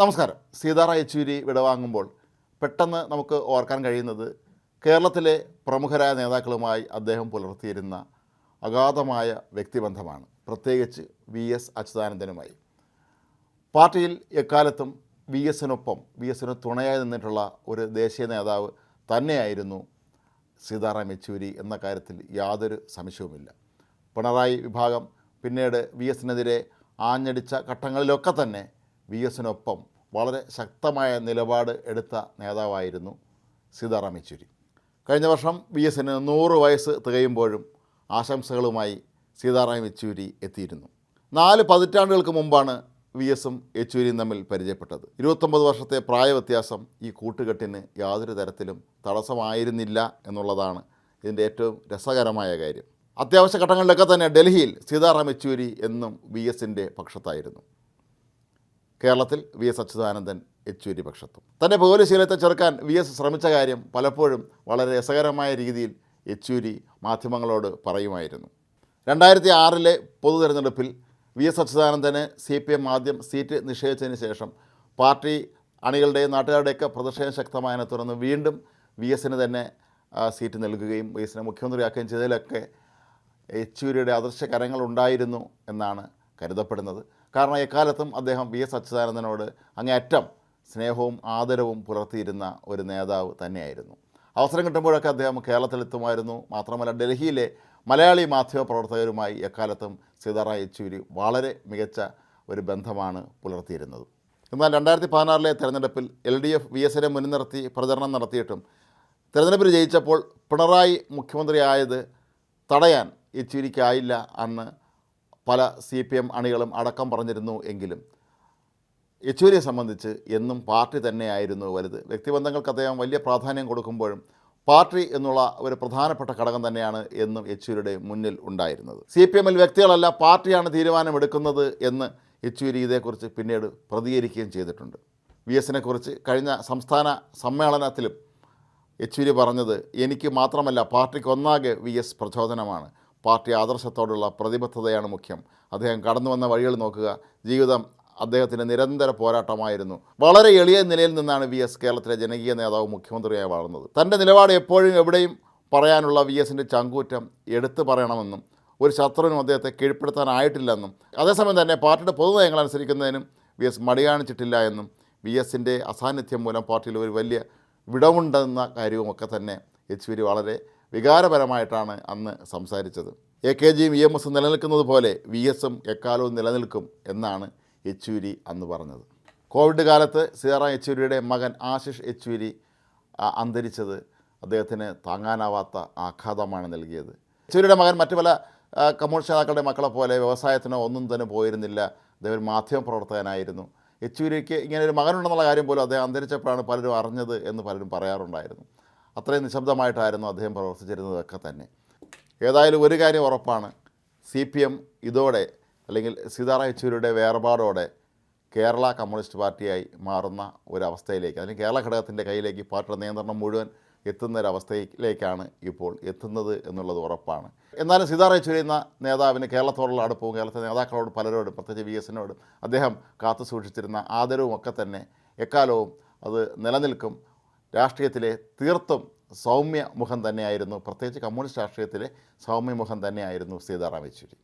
നമസ്കാരം. സീതാറ യെച്ചൂരി വിടവാങ്ങുമ്പോൾ പെട്ടെന്ന് നമുക്ക് ഓർക്കാൻ കഴിയുന്നത് കേരളത്തിലെ പ്രമുഖരായ നേതാക്കളുമായി അദ്ദേഹം പുലർത്തിയിരുന്ന അഗാധമായ വ്യക്തിബന്ധമാണ്. പ്രത്യേകിച്ച് വി എസ് അച്യുതാനന്ദനുമായി. പാർട്ടിയിൽ എക്കാലത്തും വി എസിനൊപ്പം വി എസിന് തുണയായി നിന്നിട്ടുള്ള ഒരു ദേശീയ നേതാവ് തന്നെയായിരുന്നു സീതാറാം യെച്ചൂരി എന്ന കാര്യത്തിൽ യാതൊരു സംശയവുമില്ല. പിണറായി വിഭാഗം പിന്നീട് വി എസിനെതിരെ ആഞ്ഞടിച്ച ഘട്ടങ്ങളിലൊക്കെ തന്നെ വി എസിനൊപ്പം വളരെ ശക്തമായ നിലപാട് എടുത്ത നേതാവായിരുന്നു സീതാറാം യെച്ചൂരി. കഴിഞ്ഞ വർഷം വി എസിന് നൂറ് വയസ്സ് തികയുമ്പോഴും ആശംസകളുമായി സീതാറാം യെച്ചൂരി എത്തിയിരുന്നു. നാല് പതിറ്റാണ്ടുകൾക്ക് മുമ്പാണ് വി എസും യെച്ചൂരിയും തമ്മിൽ പരിചയപ്പെട്ടത്. ഇരുപത്തൊമ്പത് വർഷത്തെ പ്രായ വ്യത്യാസം ഈ കൂട്ടുകെട്ടിന് യാതൊരു തരത്തിലും തടസ്സമായിരുന്നില്ല എന്നുള്ളതാണ് ഇതിന്റെ ഏറ്റവും രസകരമായ കാര്യം. അത്യാവശ്യ ഘട്ടങ്ങളിലൊക്കെ തന്നെ ഡൽഹിയിൽ സീതാറാം യെച്ചൂരി എന്നും വി എസിന്റെ പക്ഷത്തായിരുന്നു. കേരളത്തിൽ വി എസ് അച്യുതാനന്ദൻ യെച്ചൂരി പക്ഷത്തും. തന്റെ ഭൗലശീലത്തെ ചെറുക്കാൻ വി എസ് ശ്രമിച്ച കാര്യം പലപ്പോഴും വളരെ രസകരമായ രീതിയിൽ യെച്ചൂരി മാധ്യമങ്ങളോട് പറയുമായിരുന്നു. രണ്ടായിരത്തി ആറിലെ പൊതു തെരഞ്ഞെടുപ്പിൽ വി എസ് അച്യുതാനന്ദന് സി പി എം ആദ്യം സീറ്റ് നിഷേധിച്ചതിന് ശേഷം പാർട്ടി അണികളുടെയും നാട്ടുകാരുടെയൊക്കെ പ്രതിഷേധം ശക്തമായതിനെ തുടർന്ന് വീണ്ടും വി എസിന് തന്നെ സീറ്റ് നൽകുകയും വി എസിനെ മുഖ്യമന്ത്രിയാക്കുകയും ചെയ്തതിലൊക്കെ യെച്ചൂരിയുടെ അദൃശ്യ കരങ്ങളുണ്ടായിരുന്നു എന്നാണ് കരുതപ്പെടുന്നത്. കാരണം എക്കാലത്തും അദ്ദേഹം വി എസ് അച്യുതാനന്ദനോട് അങ്ങേയറ്റം സ്നേഹവും ആദരവും പുലർത്തിയിരുന്ന ഒരു നേതാവ് തന്നെയായിരുന്നു. അവസരം കിട്ടുമ്പോഴൊക്കെ അദ്ദേഹം കേരളത്തിലെത്തുമായിരുന്നു. മാത്രമല്ല ഡൽഹിയിലെ മലയാളി മാധ്യമ പ്രവർത്തകരുമായി എക്കാലത്തും സീതാറാം യെച്ചൂരി വളരെ മികച്ച ഒരു ബന്ധമാണ് പുലർത്തിയിരുന്നത്. എന്നാൽ രണ്ടായിരത്തി പതിനാറിലെ തെരഞ്ഞെടുപ്പിൽ എൽ ഡി എഫ് വി എസിനെ മുൻനിർത്തി പ്രചരണം നടത്തിയിട്ടും തെരഞ്ഞെടുപ്പിൽ ജയിച്ചപ്പോൾ പിണറായി മുഖ്യമന്ത്രിയായത് തടയാൻ യെച്ചൂരിക്കായില്ല അന്ന് പല സി പി എം അണികളും അടക്കം പറഞ്ഞിരുന്നു എങ്കിലും യെച്ചൂരിയെ സംബന്ധിച്ച് എന്നും പാർട്ടി തന്നെയായിരുന്നു വലുത്. വ്യക്തിബന്ധങ്ങൾക്ക് അദ്ദേഹം വലിയ പ്രാധാന്യം കൊടുക്കുമ്പോഴും പാർട്ടി എന്നുള്ള ഒരു പ്രധാനപ്പെട്ട ഘടകം തന്നെയാണ് എന്നും യെച്ചൂരിയുടെ മുന്നിൽ ഉണ്ടായിരുന്നത്. സി പി എമ്മിൽ വ്യക്തികളല്ല പാർട്ടിയാണ് തീരുമാനമെടുക്കുന്നത് എന്ന് യെച്ചൂരി ഇതേക്കുറിച്ച് പിന്നീട് പ്രതികരിക്കുകയും ചെയ്തിട്ടുണ്ട്. വി എസിനെക്കുറിച്ച് കഴിഞ്ഞ സംസ്ഥാന സമ്മേളനത്തിലും യെച്ചൂരി പറഞ്ഞത് എനിക്ക് മാത്രമല്ല പാർട്ടിക്ക് ഒന്നാകെ വി എസ് പ്രചോദനമാണ്. പാർട്ടി ആദർശത്തോടുള്ള പ്രതിബദ്ധതയാണ് മുഖ്യം. അദ്ദേഹം കടന്നു വന്ന വഴികൾ നോക്കുക. ജീവിതം അദ്ദേഹത്തിന്റെ നിരന്തര പോരാട്ടമായിരുന്നു. വളരെ എളിയ നിലയിൽ നിന്നാണ് വി എസ് കേരളത്തിലെ ജനകീയ നേതാവ് മുഖ്യമന്ത്രിയായി വളർന്നത്. തന്റെ നിലപാട് എപ്പോഴും എവിടെയും പറയാനുള്ള വി എസിന്റെ ചങ്കൂറ്റം എടുത്തു പറയണമെന്നും ഒരു ശത്രുവിനും അദ്ദേഹത്തെ കീഴ്പ്പെടുത്താനായിട്ടില്ലെന്നും അതേസമയം തന്നെ പാർട്ടിയുടെ പൊതുനയങ്ങൾ അനുസരിക്കുന്നതിനും വി എസ് മടി കാണിച്ചിട്ടില്ല എന്നും വി എസിന്റെ അസാന്നിധ്യം മൂലം പാർട്ടിയിൽ ഒരു വലിയ വിടവുണ്ടെന്ന കാര്യവുമൊക്കെ തന്നെ യെച്ചൂരി വളരെ വികാരപരമായിട്ടാണ് അന്ന് സംസാരിച്ചത്. എ കെ ജിയും ഇ എം എസും നിലനിൽക്കുന്നത് പോലെ വി എസും എക്കാലവും നിലനിൽക്കും എന്നാണ് യെച്ചൂരി അന്ന് പറഞ്ഞത്. കോവിഡ് കാലത്ത് സീതാറാം യെച്ചൂരിയുടെ മകൻ ആശിഷ് യെച്ചൂരി അന്തരിച്ചത് അദ്ദേഹത്തിന് താങ്ങാനാവാത്ത ആഘാതമാണ് നൽകിയത്. യെച്ചൂരിയുടെ മകൻ മറ്റു പല കമ്മ്യൂണിസ്റ്റ് നേതാക്കളുടെ മക്കളെ പോലെ വ്യവസായത്തിനോ ഒന്നും തന്നെ പോയിരുന്നില്ല. അദ്ദേഹം ഒരു മാധ്യമ പ്രവർത്തകനായിരുന്നു. യെച്ചൂരിക്ക് ഇങ്ങനെ ഒരു മകനുണ്ടെന്നുള്ള കാര്യം പോലും അദ്ദേഹം അന്തരിച്ചപ്പോഴാണ് പലരും അറിഞ്ഞത് എന്ന് പലരും പറയാറുണ്ടായിരുന്നു. അത്രയും നിശബ്ദമായിട്ടായിരുന്നു അദ്ദേഹം പ്രവർത്തിച്ചിരുന്നതൊക്കെ തന്നെ. ഏതായാലും ഒരു കാര്യം ഉറപ്പാണ്. സി പി എം ഇതോടെ അല്ലെങ്കിൽ സീതാറാം യെച്ചൂരിയുടെ വേർപാടോടെ കേരള കമ്മ്യൂണിസ്റ്റ് പാർട്ടിയായി മാറുന്ന ഒരവസ്ഥയിലേക്ക് അല്ലെങ്കിൽ കേരള ഘടകത്തിന്റെ കയ്യിലേക്ക് പാർട്ടിയുടെ നിയന്ത്രണം മുഴുവൻ എത്തുന്ന ഒരവസ്ഥയിലേക്കാണ് ഇപ്പോൾ എത്തുന്നത് എന്നുള്ളത് ഉറപ്പാണ്. എന്നാലും സീതാറാം യെച്ചൂരി എന്ന നേതാവിന് കേരളത്തോടുള്ള അടുപ്പവും കേരളത്തിലെ നേതാക്കളോട് പലരോടും പ്രത്യേകിച്ച് വി എസിനോടും അദ്ദേഹം കാത്തു സൂക്ഷിച്ചിരുന്ന ആദരവും ഒക്കെ തന്നെ എക്കാലവും അത് നിലനിൽക്കും. രാഷ്ട്രീയത്തിലെ തീർത്തും സൗമ്യ മുഖം തന്നെയായിരുന്നു. പ്രത്യേകിച്ച് കമ്മ്യൂണിസ്റ്റ് രാഷ്ട്രീയത്തിലെ സൗമ്യ മുഖം തന്നെയായിരുന്നു സീതാറാം യെച്ചൂരി.